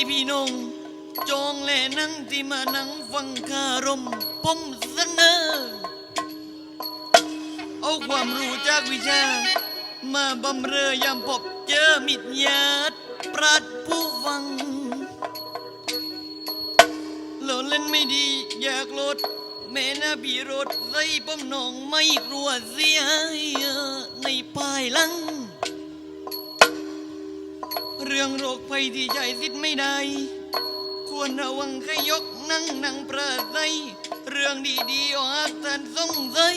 ยังที่มานั่งฟังคารมผมเสนอเอาความรู้จากวิชา มาบำเรอยามพบเจอมิตรญาติปราดผู้ฟังเราเล่นไม่ดีอยากลดแม่น้าบีรถใส่ป้อมหนองไม่กลัวเสีย โรคภัยที่ใจสิทธิ์ไม่ได้ ควรระวังขยกนั่งนั่งประใสเรื่องดีๆออกท่านสงสัย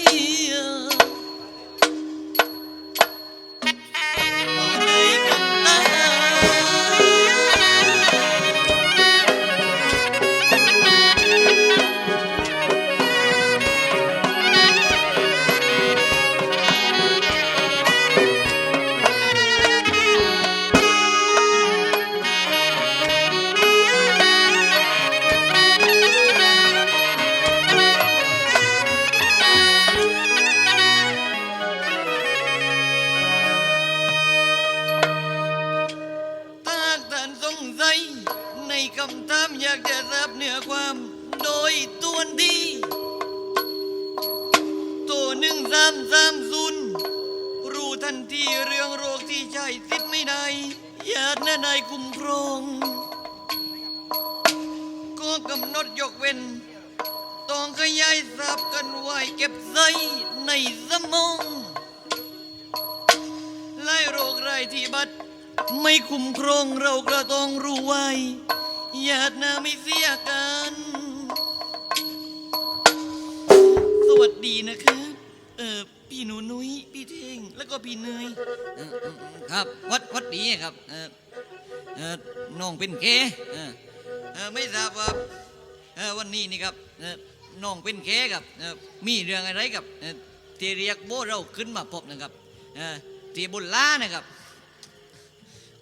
คำถามอยากจะทราบเนื้อความโดยตัวดีตัวหนึ่งสามสามศูนย์รู้ทันทีเรื่องโรคที่ใช้สิทธิ์ไม่ได้ญาติน่าได้คุ้มครองก็กำหนดยกเว้นต้องขยายทราบกันไว้เก็บใสในสมองไล่โรคไรที่บัดไม่คุ้มครองเราก็ต้องรู้ไว้ ญาตินาไม่เสียกัน สวัสดีนะครับ เออพี่หนูนุ้ย พี่เท่ง แล้วก็พี่เนยเอ่อเออครับวัดวัดดีครับ เออเออน้องเป็นเคเออเออไม่ทราบว่าเออวันนี้นี่ครับเออน้องเป็นเคครับเออมีเรื่องอะไรกับเออที่เรียกโบเราขึ้นมาพบนะครับเออที่บุญล้านะครับ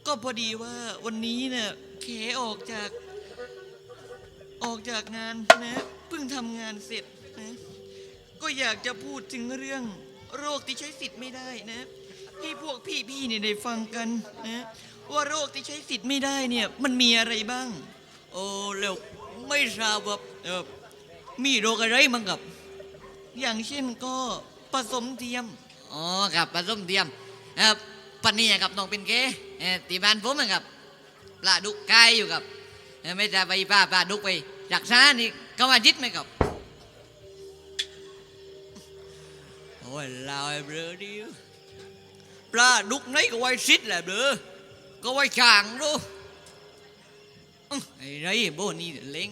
ก็พอดีว่าวันนี้เนี่ยเคออกจาก ออกจากงานนะเพิ่งทำงานเสร็จนะก็อยากจะพูดถึงเรื่องโรคที่ใช้สิทธิ์ไม่ได้นะ ให้พวกพี่ๆเนี่ยได้ฟังกันนะว่าโรคที่ใช้สิทธิ์ไม่ได้เนี่ยมันมีอะไรบ้าง โอ้แล้วไม่ทราบว่ามีโรคอะไรมั้งครับ อย่างเช่นก็ผสมเทียมอ๋อครับผสมเทียมเอ่อ ปันนี้ครับน้องเป็นเกเอ่อที่บ้านผมครับปลาดุกไก่อยู่ครับเอ่อไม่จะไปป้าปลาดุกไปรักษานี่เขาว่าจิตไหมครับโอ้ยลาวไอ้เบลอดิวปลาดุกไหนก็ไว้ซิดแหละเบลอก็ไว้ช่างรู้ไอ้ไรโบนี่เล้ง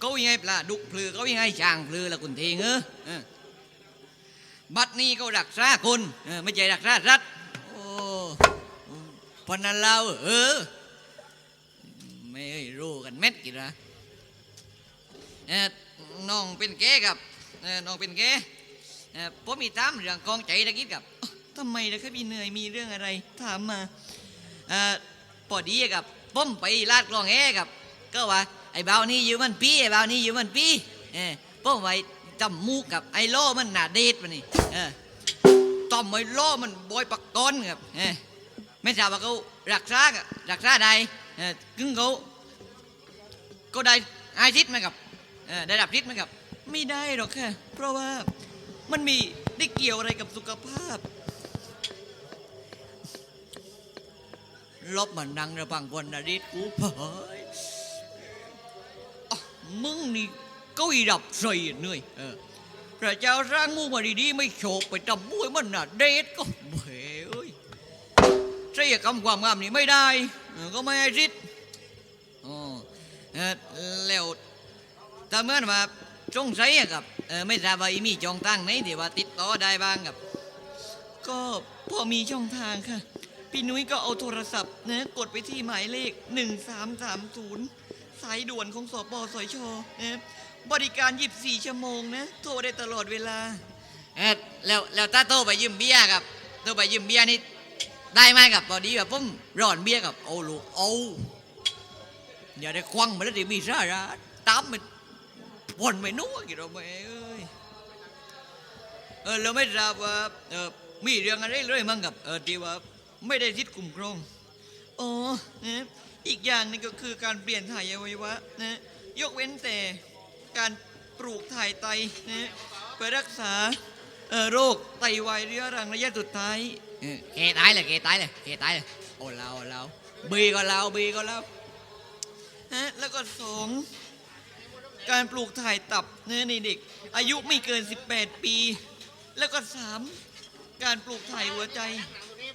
เขายังไงปลาดุกพลือเขายังไงช่างพลือละคุณเทงเออเอบัดนี้ก็รักษาคนไม่ใช่รักษารัฐ พนันเราเออ ไม่รู้กันเม็ดกี่ละเออน้องเป็นเก๋ครับเออน้องเป็นเก๋เออผมมีถามเรื่องกองใจตะกี้กับทำไมล่ะครับพี่เนยมีเรื่องอะไรถามมาเออพอดีกับผมไปลาดกลองแอกับก็ว่าไอ้เบานี่อยู่มันปีไอ้เบานี่อยู่มันปีเออผมไว้จำมูกกับไอ้โล่มันหนาเดทมันนี่เออต้อมไอ้โล่มันบอยปักก้อนครับเออ ไม่ทราบว่าเขารักษากับรักษาใดกึ่งเขาก็ได้ไอทิศไหมครับได้รับทิศไหมครับ ไม่ได้หรอกค่ะเพราะว่ามันมีได้เกี่ยวอะไรกับสุขภาพ ลบมันดังระบังบนนาดิษกูเผยมึงนี่ก็อีดับใส่เหนื่อยเออพระเจ้าร้างมูมาดีๆไม่โฉบไปจำมวยมันน่ะเดทก็เบเอ้ย ใช่คำความงามนี่ไม่ได้ ก็ไม่ให้ริดอ๋อแล้วถ้าเมื่อมาสงสัยอะครับไม่ทราบว่าอีมีจองตั้งไหนที่ว่าติดต่อได้บ้างครับ ก็พอมีช่องทางค่ะ พี่นุ้ยก็เอาโทรศัพท์นะกดไปที่หมายเลข 1330 สายด่วนของสปสชนะบริการ 24 ชั่วโมงนะ โทรได้ตลอดเวลาแล้วแล้วถ้าโตไปยืมเบียร์ครับโตไปยืมเบียร์นี่ ได้ไหมครับพอดีแบบผมร้อนเบียร์กับโอ้ลูกโอ้อย่าได้ควังมาแล้วดี๋ยวมีสาระตามมันวนไปนู้นกี่เราไม่เอ้ยเออเราไม่ทราบว่าเออมีเรื่องอะไรเลยมั้งครับเออที่ว่าไม่ได้ทิศกลุ่มครองอ๋อนะอีกอย่างนึงก็คือการเปลี่ยนถ่ายอวัยวะนะยกเว้นแต่การปลูกถ่ายไตนะเพื่อรักษาโรคไตวายเรื้อรังระยะสุดท้าย เออแกตายเลยแกตายเลยแกตายเลยโอ้เราเราบีก็เราบีก็เรานะแล้วก็สองการปลูกถ่ายตับเนื้อในเด็ก อายุไม่เกิน 18 ปี แล้วก็สามการปลูกถ่ายหัวใจ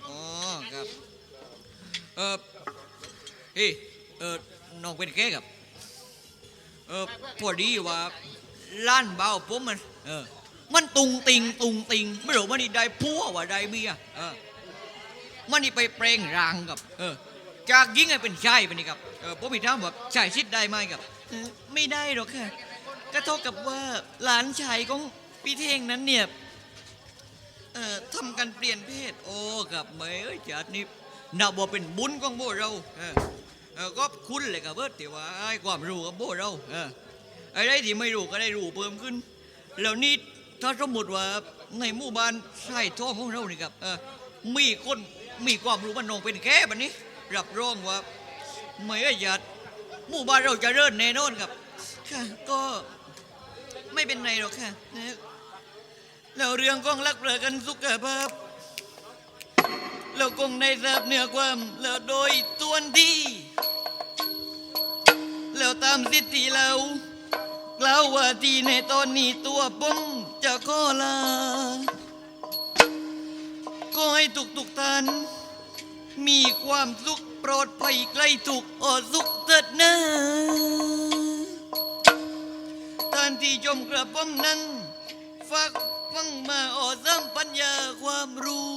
อ๋อครับเออเฮ้ยเออน้องเป็นแกครับเออพอดีว่าล้านเบาผมมันเออ มันตุงติงตุงติง ไม่รู้มันนี่ได้พัวว่าได้เมียเออมันนี่ไปเปลงรางกับ เออ จากยิงให้เป็นชายไปนี่ครับเออผมมีถามว่าชายชิดได้ไหมครับออไม่ได้หรอกค่ะก็เท่ากับว่าหลานชายของพี่เท่งนั้นเนี่ยเอ่อทำการเปลี่ยนเพศ โอ้กับเมยเอ้ยจัดนี่นับว่าเป็นบุญของโบเราเออเออก็คุณเลยกับเบิดที่ว่าให้ความรู้กับโบเราเอออะไรที่ไม่รู้ก็ได้รู้เพิ่มขึ้น แล้วนี่ ถ้าสมมติว่าในหมู่บ้านใช่ท้องของเรานี่ครับเออมีคนมีความรู้มันนองเป็นแค่แบบนี้ รับรองว่าไม่ไอ้จัดหมู่บ้านเราจะเริ่แน่นอนครับ ค่ะ ก็ไม่เป็นไรหรอกค่ะนะแล้วเรื่องของรักเรือกันสุขภาพเราคงได้ทราบเนื้อความแล้วโดยตัวนที่แล้วตามสิทธิเรากล่าวว่าที่ในตอนนี้ตัวผม จะขอลา ก็ให้ทุกทุกท่านมีความสุขปลอดภัยใกล้ถูกอดสุขเถิดนะท่านที่ชมกระผมนั้นฝากฟังมาออดซ้ำปัญญาความรู้